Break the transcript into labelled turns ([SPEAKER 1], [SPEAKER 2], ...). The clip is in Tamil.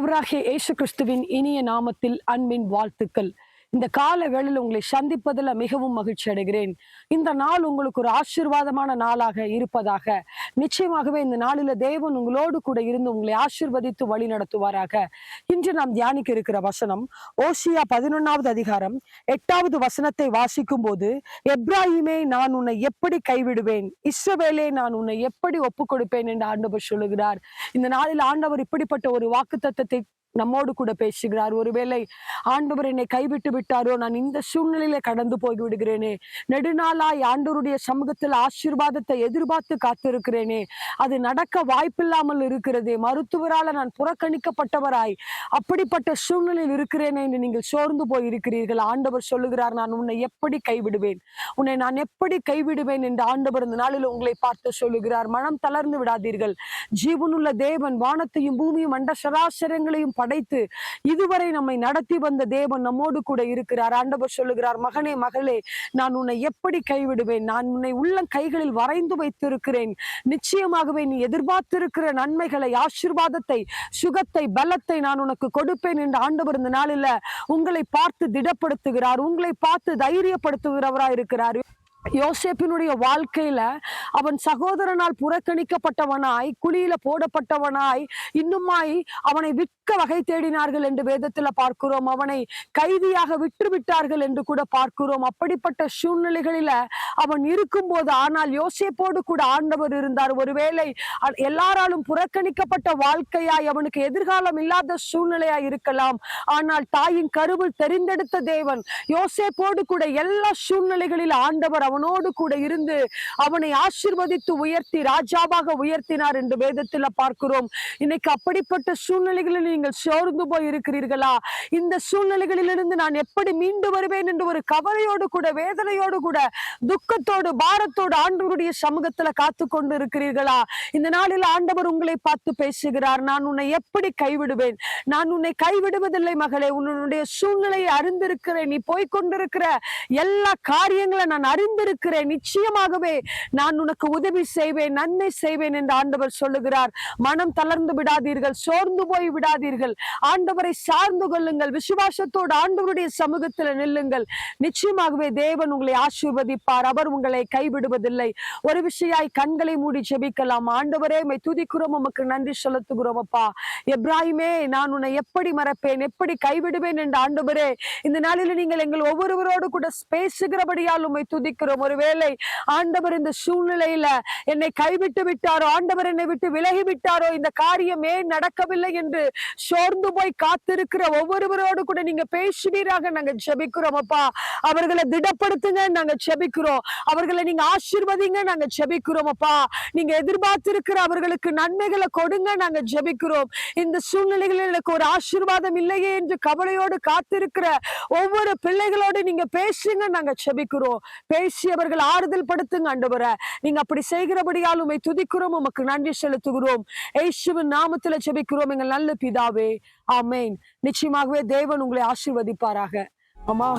[SPEAKER 1] ஆண்டவராகிய இயேசு கிறிஸ்துவின் இனிய நாமத்தில் அன்பின் வாழ்த்துக்கள். இந்த கால வேளையில் உங்களை சந்திப்பதில் மிகவும் மகிழ்ச்சி அடைகிறேன். இந்த நாள் உங்களுக்கு ஒரு ஆசீர்வாதமான நாளாக இருப்பதாக. நிச்சயமாகவே இந்த நாளில தேவன் உங்களோடு கூட இருந்து உங்களை ஆசீர்வதித்து வழி நடத்துவாராக. இன்று நாம் தியானிக்க இருக்கிற வசனம் ஓசியா பதினொன்னாவது அதிகாரம் எட்டாவது வசனத்தை வாசிக்கும் போது எப்ராஹிமே நான் உன்னை எப்படி கைவிடுவேன்? இஸ்ரவேலே நான் உன்னை எப்படி ஒப்புக் கொடுப்பேன் என்று ஆண்டவர் சொல்லுகிறார். இந்த நாளில் ஆண்டவர் இப்படிப்பட்ட ஒரு வாக்கு நம்மோடு கூட பேசுகிறார். ஒருவேளை ஆண்டவர் என்னை கைவிட்டு விட்டாரோ நான் இந்த சூழ்நிலையில கடந்து போய் விடுகிறேனே. நெடுநாளாய் ஆண்டவருடைய சமூகத்தில் ஆசீர்வாதத்தை எதிர்பார்த்து காத்திருக்கிறேனே. அது நடக்க வாய்ப்பில்லாமல் இருக்கிறதே. மருத்துவரால நான் புறக்கணிக்கப்பட்டவராய் அப்படிப்பட்ட சூழ்நிலையில் இருக்கிறேனே என்று நீங்கள் சோர்ந்து போய் இருக்கிறீர்கள் ஆண்டவர் சொல்லுகிறார் நான் உன்னை எப்படி கைவிடுவேன்? உன்னை நான் எப்படி கைவிடுவேன்? என்று ஆண்டவர் இந்த நாளில் உங்களை பார்த்து சொல்லுகிறார். மனம் தளர்ந்து விடாதீர்கள். ஜீவனுள்ள தேவன் வானத்தையும் பூமியும் அண்ட சராசரங்களையும் படைத்து இதுவரை நம்மை நடத்தி வந்த தேவன் நம்மோடு கூட இருக்கிறார். ஆண்டவர் சொல்லுகிறார் மகனே மகளே நான் உன்னை எப்படி கைவிடுவேன்? நான் உன்னை உள்ள கைகளில் வரைந்து வைத்திருக்கிறேன். நிச்சயமாகவே நீ எதிர்பார்த்திருக்கிற நன்மைகளை ஆசீர்வாதத்தை சுகத்தை பலத்தை நான் உனக்கு கொடுப்பேன் என்று ஆண்டவர் இந்த நாளில் உங்களை பார்த்து திடப்படுத்துகிறார். உங்களை பார்த்து தைரியப்படுத்துகிறவராய் இருக்கிறார் யோசேப்பினுடைய வாழ்க்கையில அவன் சகோதரனால் புறக்கணிக்கப்பட்டவனாய் குழியில போடப்பட்டவனாய் இன்னுமாய் அவனை விற்க வகை தேடினார்கள் என்று வேதத்துல பார்க்கிறோம். அவனை கைதியாக விற்று விட்டார்கள் என்று கூட பார்க்கிறோம். அப்படிப்பட்ட சூழ்நிலைகளில அவன் இருக்கும்போது ஆனால் யோசேப்போடு கூட ஆண்டவர் இருந்தார். ஒருவேளை எல்லாராலும் புறக்கணிக்கப்பட்ட வாழ்க்கையாய் அவனுக்கு எதிர்காலம் இல்லாத சூழ்நிலையாய் இருக்கலாம். ஆனால் தாயின் கருவில் தெரிந்தெடுத்த தேவன் யோசேப்போடு கூட எல்லா சூழ்நிலைகளில் ஆண்டவர் அவனோடு கூட இருந்து அவனை ஆசிர்வதித்து உயர்த்தி ராஜாவாக உயர்த்தினார் என்று வேதத்தில் பார்க்கிறோம். இன்னைக்கு அப்படிப்பட்ட சூழ்நிலைகளில் நீங்கள் சோர்ந்து போய் இருக்கிறீர்களா இந்த சூழ்நிலைகளிலிருந்து நான் எப்படி மீண்டு வருவேன் என்று ஒரு கவலையோடு கூட வேதனையோடு கூட துக்கத்தோடு பாரத்தோடு ஆண்டவருடைய சமூகத்துல காத்து கொண்டு இருக்கிறீர்களா இந்த நாளில் ஆண்டவர் உங்களை பார்த்து பேசுகிறார். நான் உன்னை எப்படி கைவிடுவேன்? நான் உன்னை கைவிடுவதில்லை மகளே. உன்னுடைய சூழ்நிலையை அறிந்திருக்கிறேன். நீ போய்கொண்டிருக்கிற எல்லா காரியங்களை நான் அறிந்து அறிந்திருக்கிறேன் நிச்சயமாகவே நான் உனக்கு உதவி செய்வேன் நன்மை செய்வேன் என்று ஆண்டவர் சொல்லுகிறார். மனம் தளர்ந்து விடாதீர்கள் சோர்ந்து போய் விடாதீர்கள். ஆண்டவரை சார்ந்து கொள்ளுங்கள் விசுவாசத்தோடு ஆண்டவருடைய சமூகத்தில் நில்லுங்கள். நிச்சயமாகவே தேவன் உங்களை ஆசீர்வதிப்பார் அவர் உங்களை கைவிடுவதில்லை. ஒரு விஷயாய் கண்களை மூடி ஜெபிக்கலாம். ஆண்டவரே மை துதிக்கிறோம் உமக்கு நன்றி செலுத்துகிறோம் அப்பா. எப்ராஹிமே நான் உன்னை எப்படி மறப்பேன் எப்படி கைவிடுவேன் என்று ஆண்டவரே இந்த நாளில் நீங்கள் எங்கள் ஒவ்வொருவரோடு கூட பேசுகிறபடியால் உண்மை துதிக்கிறோம். ஒருவேளை ஆண்டவர் இந்த சூழ்நிலையில என்னை கைவிட்டு விட்டாரோ ஆண்டவர் என்னை விட்டு விலகி விட்டாரோ இந்த காரியம் ஏன் நடக்கவில்லை என்று சோர்ந்து போய் காத்திருக்கிற ஒவ்வொருவரோடு கூட நீங்க பேசுவீராக நாங்க ஜெபிக்கிறோம் அப்பா. அவர்களை திடப்படுத்துங்க நாங்க ஜெபிக்கிறோம். அவர்களை நீங்க ஆசீர்வதிங்க நாங்க ஜெபிக்கிறோம் அப்பா. நீங்க எதிர்பார்த்திருக்கிற அவர்களுக்கு நன்மைகளை கொடுங்க நாங்க ஜெபிக்கிறோம். இந்த சூழ்நிலைகளில் எனக்கு ஒரு ஆசீர்வாதம் இல்லையே என்று கவலையோடு காத்திருக்கிற ஒவ்வொரு பிள்ளைகளோடு நீங்க பேசுங்க நாங்க ஜெபிக்கிறோம். பேசி அவர்கள் ஆறுதல் படுத்துங்க ஆண்டவர. நீங்க அப்படி செய்கிறபடியால் உம்மை துதிக்கிறோம் உமக்கு நன்றி செலுத்துகிறோம். ஏசுவின் நாமத்துல ஜெபிக்கிறோம் எங்கள் நல்ல பிதாவே. ஆமேன். நிச்சயமாகவே தேவன் உங்களை ஆசீர்வதிப்பாராக. அம்மா